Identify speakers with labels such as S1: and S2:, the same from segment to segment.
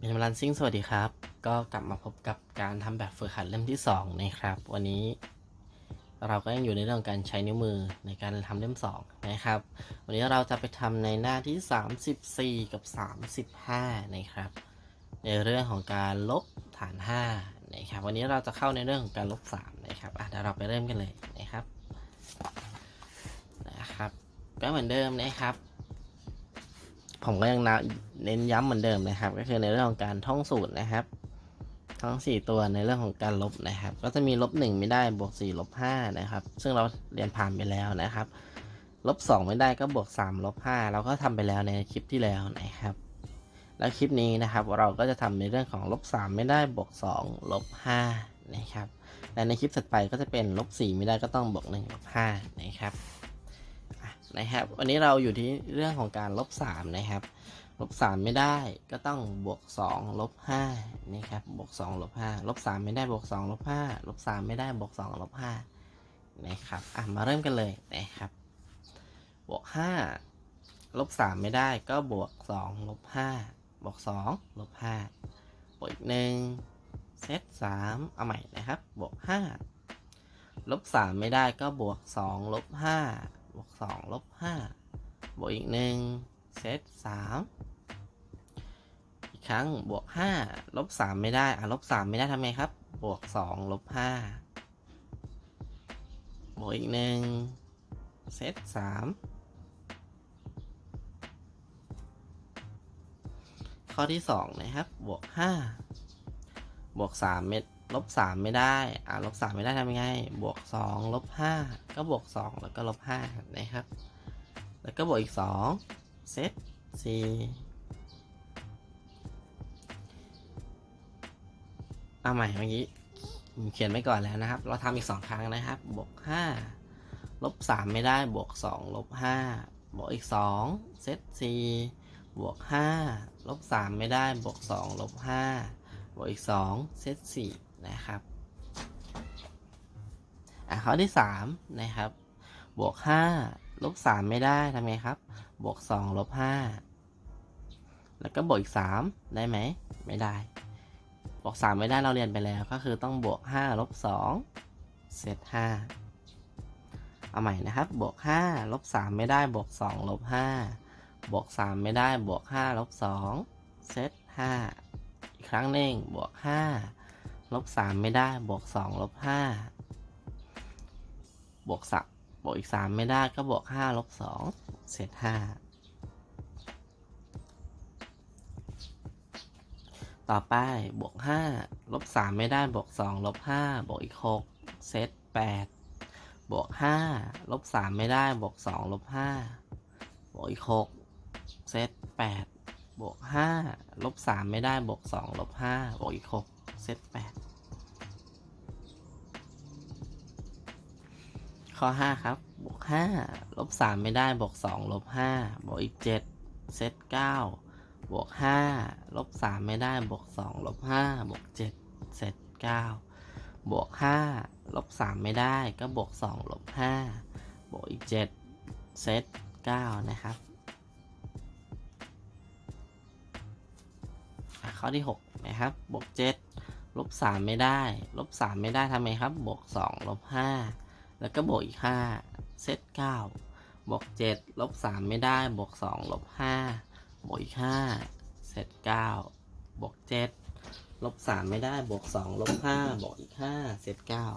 S1: เบนมรันซิ่งสวัสดีครับ ก็กลับมาพบกับการทำแบบฝึกหัดเล่มที่2นะครับ วันนี้เราก็ยังอยู่ในเรื่องการใช้นิ้วมือในการทำเล่ม2นะครับ วันนี้เราจะไปทำในหน้าที่ 34 กับ 35 นะครับ ในเรื่องของการลบฐาน5นะครับ วันนี้เราจะเข้าในเรื่องของการลบ3นะครับอะเดี๋ยวเราไปเริ่มกันเลยนะครับนะครับก็เหมือนเดิมนะครับ ผมก็ยังนเน้นย้ำเหมือนเดิมนะครับ ก็คือในเรื่องของการท่องสูตรนะครับ ทั้ง 4 ตัวในเรื่องของการลบนะครับ ก็จะมีลบ1ไม่ได้บวก4ลบ5นะครับ ซึ่งเราเรียนผ่านไปแล้วนะครับลบ2ไม่ได้ก็บวก3ลบ5เราก็ทำไปแล้วในคลิปที่แล้วนะครับ แล้วคลิปนี้นะครับเราก็จะทำในเรื่องของลบ3ไม่ได้บวก2ลบ5นะครับและในคลิปถัดไปก็จะเป็นลบ4ไม่ได้ก็ต้องบวก1ลบ5นะครับ นะครับ วันนี้เราอยู่ที่เรื่องของการลบ3นะครับลบ3ไม่ได้ก็ต้องบวก2ลบ5นะครับบวก2ลบ5ลบ3ไม่ได้บวก2ลบ5ลบ3ไม่ได้บวก2ลบ5นะครับอะมาเริ่มกันเลยนะครับบวก5ลบ3ไม่ได้ก็บวก2ลบ5บวก2ลบ5บวกอีกหนึ่งเซต3เอาใหม่นะครับบวก5ลบ3ไม่ได้ก็บวก2ลบ5 วกสองลบห้าบวกอีกหนึ่งเซตสามอีกครั้งบวกห้าลบสามไม่ได้อะลบสามไม่ได้ทำไงครับ บวกสองลบห้าบวกอีกหนึ่งเซตสามข้อที่สองนะครับ บวกห้าบวกสามเม็ด ลบสามไม่ได้ อ่าลบสามไม่ได้ทำยังไง บวกสองลบห้าก็บวกสองแล้วก็ลบห้านะครับ แล้วก็บวกอีกสองเซตสี่เอาใหม่เมื่อกี้ผมเขียนไว้ก่อนแล้วนะครับ เราทำอีกสองครั้งนะครับ บวกห้าลบสามไม่ได้ บวกสองลบห้าบวกอีกสองเซตสี่บวกห้าลบสามไม่ได้ บวกสองลบห้าบวกอีกสองเซตสี่ นะครับอะข้อที่สามนะครับ บวกห้าลบสามไม่ได้ทำไงครับ บวกสองลบห้าแล้วก็บวกอีกสามได้ไหม ไม่ได้ บวกสามไม่ได้เราเรียนไปแล้ว ก็คือต้องบวกห้าลบสองเซตห้าเอาใหม่นะครับ บวกห้าลบสามไม่ได้ บวกสองลบห้าบวกสามไม่ได้ บวกห้าลบสองเซตห้าอีกครั้งหนึ่งบวกห้า ลบสามไม่ได้ บวกสองลบห้าบวกสับบวกอีกสามไม่ได้ก็บวกห้าลบสองเศษห้าต่อไปบวกห้าลบสามไม่ได้บวกสองลบห้าบวกอีกหกเซตแปดบวกห้าลบสามไม่ได้บวกสองลบห้าบวกอีกหกเซตแปดบวกห้าลบสามไม่ได้บวกสองลบห้าบวกอีกหก เซตแปดข้อ5ครับ บวก5ลบ3ไม่ได้ บวก2ลบ5บวกอีก7เซต9บวก5ลบ3ไม่ได้ บวก2ลบ5บวก7เซต9บวก5ลบ3ไม่ได้ ก็บวก2ลบ5บวกอีก7เซต9นะครับข้อที่ 6 นะครับ บวก 7 ลบ3ไม่ได้ ลบ3ไม่ได้ทำไงครับ บวก2ลบ5แล้วก็บวกอีกห้าเซตเก้าบวกเจ็ดลบสามไม่ได้ บวกสองลบห้าบวกอีกห้าเซตเก้าบวกเจ็ดลบสามไม่ได้ บวกสองลบห้าบวกอีกห้าเซตเก้า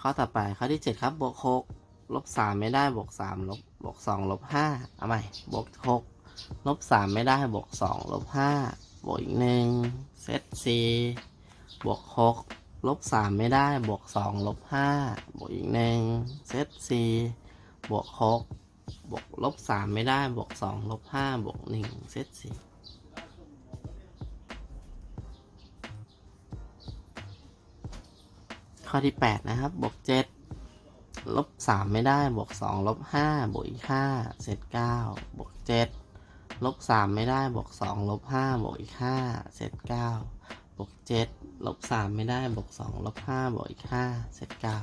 S1: ข้อต่อไปข้อที่เจ็ดครับบวกหกลบสามไม่ได้บวกสามลบบวกสองลบห้าเอาใหม่บวกหก ลบสามไม่ได้บวกสองลบห้าบวกอีกหนึ่งเซตสี่บวกหกลบสามไม่ได้บวกสองลบห้าบวกอีกหนึ่งเซตสี่บวกหกบวกลบสามไม่ได้บวกสองลบห้าบวกหนึ่งเซตสี่ข้อที่แปดนะครับ บวกเจ็ดลบสามไม่ได้ บวกสองลบห้าบวกอีกห้าเซตเก้าบวกเจ็ด ลบสามไม่ได้บวกสองลบห้าบวกอีกห้าเซตเก้าบวกเจ็ดลบสามไม่ได้บวกสองลบห้าบวกอีกห้าเซตเก้า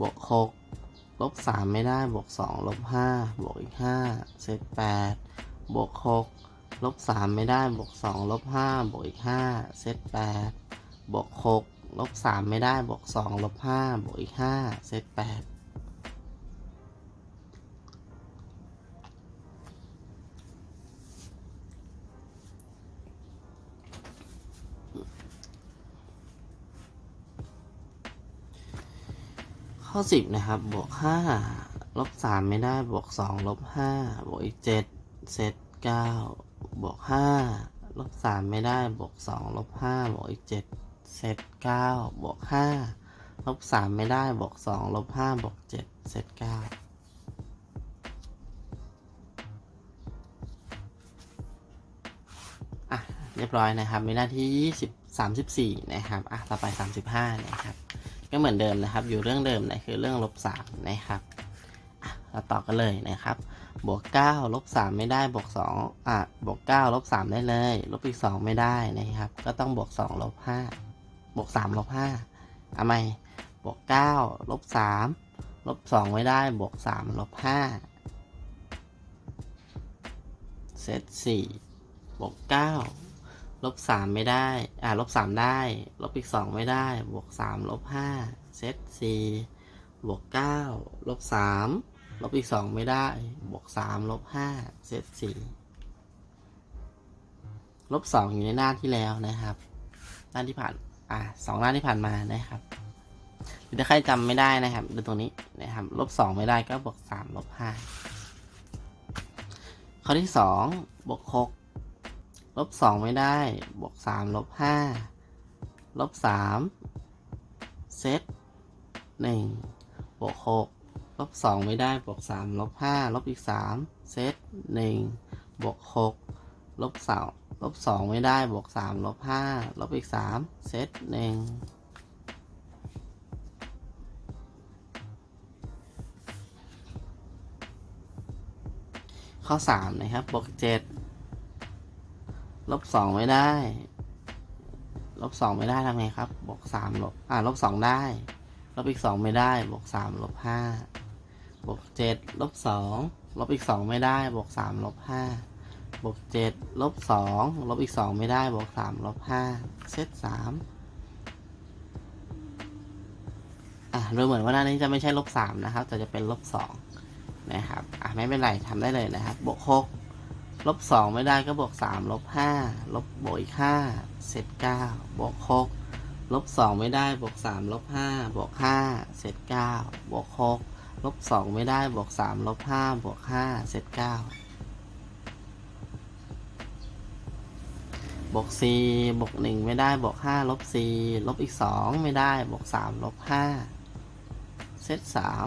S1: บวกหกลบสามไม่ได้บวกสองลบห้าบวกอีกห้าเศษแปดบวกหกลบสามไม่ได้บวกสองลบห้าบวกอีกห้าเศษแปดบวกหก ลบสามไม่ได้ บวกสองลบห้าบวกอีกห้าเศษแปดข้อสิบนะครับ บวกห้าลบสามไม่ได้ บวกสองลบห้าบวกอีกเจ็ดเศษเก้าบวกห้าลบสามไม่ได้ บวกสองลบห้าบวกอีกเจ็ด เศษเก้าบวกห้าลบสามไม่ได้บวกสองลบห้าบวกเจ็ดเศษเก้าอะ เรียบร้อยนะครับ มีหน้าที่ยี่สิบสามสิบสี่นะครับ อะ ต่อไปสามสิบห้านะครับ ก็เหมือนเดิมนะครับ อยู่เรื่องเดิมนะคือเรื่องลบสามนะครับ อะ เราต่อกันเลยนะครับบวกเก้าลบสามไม่ได้บวกสองอะบวกเก้าลบสามได้เลย ลบอีกสองไม่ได้นะครับ ก็ต้องบวกสองลบห้า บวกสามลบห้าเอาไหมบวกเก้าลบสามลบสองไม่ได้บวกสามลบห้าเซตสี่บวกเก้าลบสามไม่ได้ อ่าลบสามได้ ลบอีกสองไม่ได้ บวกสามลบห้าเซตสี่บวกเก้าลบสามลบอีกสองไม่ได้ บวกสามลบห้าเซตสี่ลบสองอยู่ในหน้าที่แล้วนะครับ หน้าที่ผ่าน อ่าสองหน้าที่ผ่านมานะครับหรือถ้าใครจำไม่ได้นะครับดูตรงนี้นะครับลบสองไม่ได้ก็บวกสามลบห้าข้อที่สองบวกหกลบสองไม่ได้บวกสามลบห้าลบสามเซตหนึ่งบวกหกลบสองไม่ได้บวกสามลบห้าลบอีกสามเซตหนึ่งบวกหกลบสอง ลบสองไม่ได้ บวกสามลบห้าลบอีกสามเซตหนึ่งข้อสามนะครับ บวกเจ็ดลบสองไม่ได้ ลบสองไม่ได้ทำไงครับ บวกสามลบ อ่า ลบสองได้ ลบอีกสองไม่ได้ บวกสามลบห้าบวกเจ็ดลบสองลบอีกสองไม่ได้ บวกสามลบห้า บวกเจ็ดลบสองลบอีกสองไม่ได้บวกสามลบห้าเซตสามอะดูเหมือนว่าหน้านี้จะไม่ใช่ลบสามนะครับ แต่จะเป็นลบสองนะครับอะไม่เป็นไรทำได้เลยนะครับ บวกหกลบสองไม่ได้ก็บวกสามลบห้าลบบวกอีกห้าเศษเก้าบวกหกลบสองไม่ได้บวกสามลบห้าบวกห้าเศษเก้าบวกหกลบสองไม่ได้บวกสามลบห้าบวกห้าเศษเก้า บวกสี่บวกหนึ่งไม่ได้บวกห้าลบสี่ลบอีกสองไม่ได้บวกสามลบห้าเศษสาม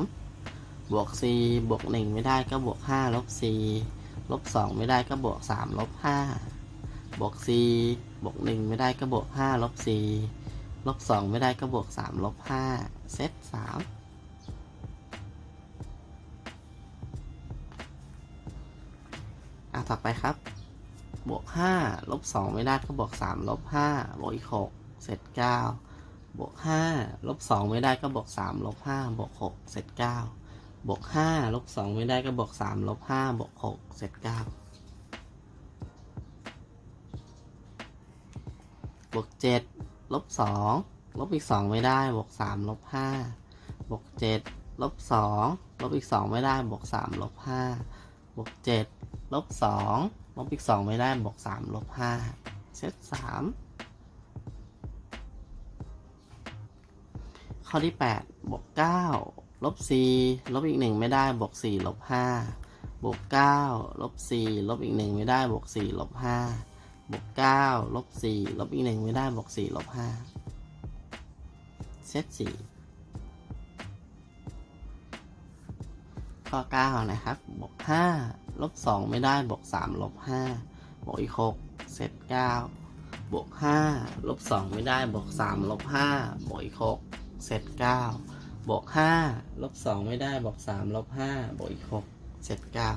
S1: บวกสี่บวกหนึ่งไม่ได้ก็บวกห้าลบสี่ลบสองไม่ได้ก็บวกสามลบห้าบวกสี่บวกหนึ่งไม่ได้ก็บวกห้าลบสี่ลบสองไม่ได้ก็บวกสามลบห้าเซตสามอะต่อไปครับ บวกห้าลบสองไม่ได้ก็บวกสามลบห้าบวกอีกหกเซตเก้าบวกห้าลบสองไม่ได้ก็บวกสามลบห้าบวกหกเซตเก้าบวกห้าลบสองไม่ได้ก็บวกสามลบห้าบวกหกเศษเก้าบวกเจ็ดลบสองลบอีกสองไม่ได้บวกสามลบห้าบวกเจ็ดลบสองลบอีกสองไม่ได้บวกสามลบห้าบวกเจ็ดลบสอง ลบอีกสองไม่ได้บวกสามลบห้าเซตสามข้อที่แปดบวกเก้าลบสี่ลบอีกหนึ่งไม่ได้บวกสี่ลบห้าบวกเก้าลบสี่ลบอีกหนึ่งไม่ได้บวกสี่ลบห้าบวกเก้าลบสี่ลบอีกหนึ่งไม่ได้บวกสี่ลบห้าเซตสี่ข้อเก้านะครับบวกห้า ลบสองไม่ได้บวกสามลบห้าบวกอีกหกเซตเก้าบวกห้าลบสองไม่ได้บวกสามลบห้าบวกอีกหกเซตเก้าบวกห้าลบสองไม่ได้บวกสามลบห้าบวกอีกหกเศษเก้า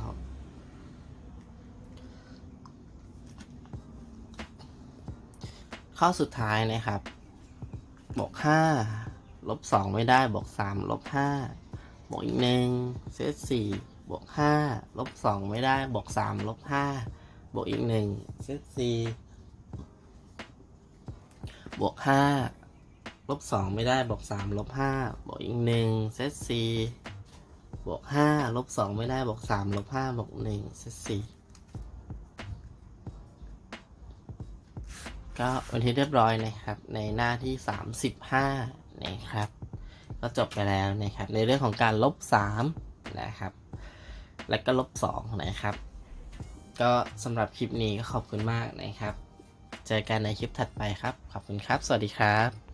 S1: ข้อสุดท้ายนะครับบวกห้าลบสองไม่ได้บวกสามลบห้าบวกอีกหนึ่งเซตสี่ วกห้าลบสองไม่ได้ บวกสามลบห้าบวกอีกหนึ่งเซตสี่บวกห้าลบสองไม่ได้ บวกสามลบห้าบวกอีกหนึ่งเซตสี่บวกห้าลบสองไม่ได้ บวกสามลบห้าบวกหนึ่งเซตสี่ก็วันที่เรียบร้อยนะครับ ในหน้าที่ 35นะครับ ก็จบไปแล้วนะครับ ในเรื่องของการลบ3นะครับ และก็ลบ2นะครับ ก็สำหรับคลิปนี้ก็ขอบคุณมากนะครับ เจอกันในคลิปถัดไปครับ ขอบคุณครับ สวัสดีครับ